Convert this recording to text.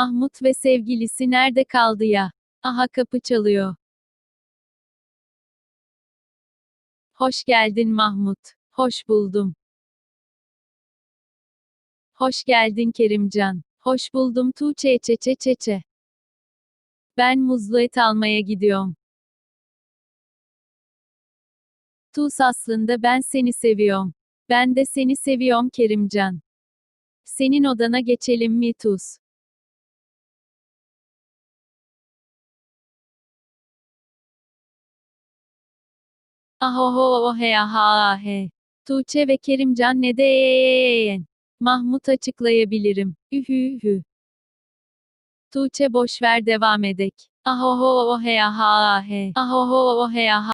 Mahmut ve sevgilisi nerede kaldı ya? Aha kapı çalıyor. Hoş geldin Mahmut. Hoş buldum. Hoş geldin Kerimcan. Hoş buldum Tuğçe çeçe çeçe. Ben muzlu et almaya gidiyorum. Tuz aslında ben seni seviyorum. Ben de seni seviyorum Kerimcan. Senin odana geçelim mi Tuz? Ahoho he aha he. Tuğçe ve Kerimcan ne deyin? Mahmut açıklayabilirim. Ühü hü. Tuğçe boş ver devam edek. Ahoho he aha. Ahoho he aha.